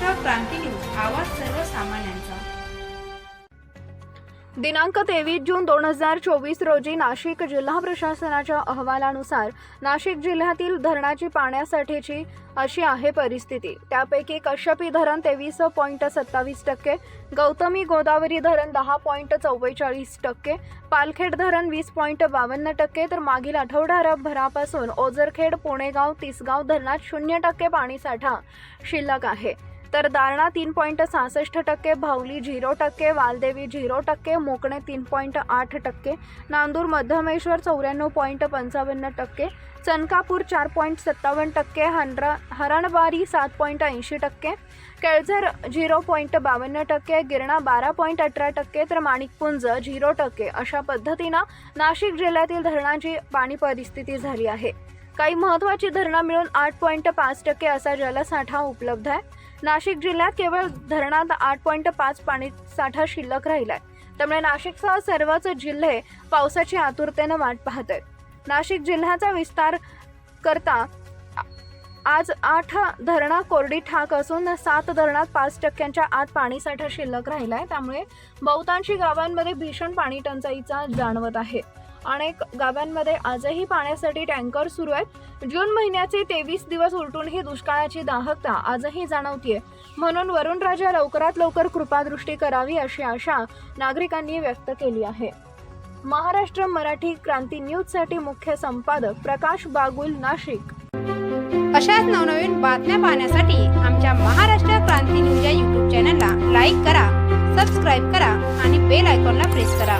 क्रांती news आवाज सर्वसामान्यांचा. दिनांक तेवीस जून दोन हजार चोवीस रोजी नाशिक जिल्हा प्रशासनाच्या अहवालानुसार नाशिक जिल्ह्यातील धरणाची पाण्यासाठीची अशी आहे परिस्थिती. त्यापैकी कश्यपी धरण तेवीस पॉईंट सत्तावीस टक्के गौतमी गोदावरी धरण दहा पॉईंट चव्वेचाळीस टक्के पालखेड धरण वीस पॉईंट बावन्न टक्के तर मागील आठवडाभरापासून ओझरखेड पुणेगाव तिसगाव धरणात शून्य टक्के पाणीसाठा शिल्लक आहे. तर दारणा तीन पॉईंट सहासष्ट टक्के भावली झिरो टक्के वालदेवी झिरो टक्के मोकणे तीन पॉईंट आठ टक्के नांदूर मध्यमेश्वर चौऱ्याण्णव पॉईंट पंचावन्न टक्के चनकापूर चार पॉईंट सत्तावन्न टक्के हनरा हरणबारी सात पॉईंट ऐंशी टक्के केळझर झिरो पॉईंट बावन्न टक्के गिरणा बारा पॉईंट अठरा टक्के तर माणिकपुंज झिरो टक्के अशा पद्धतीनं नाशिक जिल्ह्यातील धरणाची पाणी परिस्थिती झाली आहे. काही महत्त्वाची धरणं मिळून आठ पॉईंट पाच टक्के असा जलसाठा उपलब्ध आहे. नाशिक जिल्ह्यात केवळ धरणात आठ पॉईंट पाच पाणी साठा शिल्लक राहिलाय. त्यामुळे नाशिकसह सर्वच जिल्हे पावसाची आतुरतेनं वाट पाहत आहेत. नाशिक जिल्ह्याचा विस्तार करता आज आठ धरणं कोरडी ठाक असून सात धरणात पाच टक्क्यांच्या आत पाणीसाठा शिल्लक राहिला आहे त्यामुळे बहुतांशी गावांमध्ये भीषण पाणी टंचाईचा जाणवत आहे. अनेक गावांमध्ये आजही पाण्यासाठी टँकर सुरू आहेत. जून महिन्याचे तेवीस दिवस उलटूनही दुष्काळाची दाहकता आजही जाणवतीये. म्हणून वरुणराजा लवकरात लवकर कृपादृष्टी करावी अशी आशा नागरिकांनी व्यक्त केली आहे. महाराष्ट्र मराठी क्रांती न्यूजसाठी मुख्य संपादक प्रकाश बागुल नाशिक. अशाच नवनवीन बातम्या पाहण्यासाठी आमच्या महाराष्ट्र क्रांती न्यूज या यूट्यूब चॅनलला लाईक करा सबस्क्राईब करा आणि बेल आयकॉनला प्रेस करा.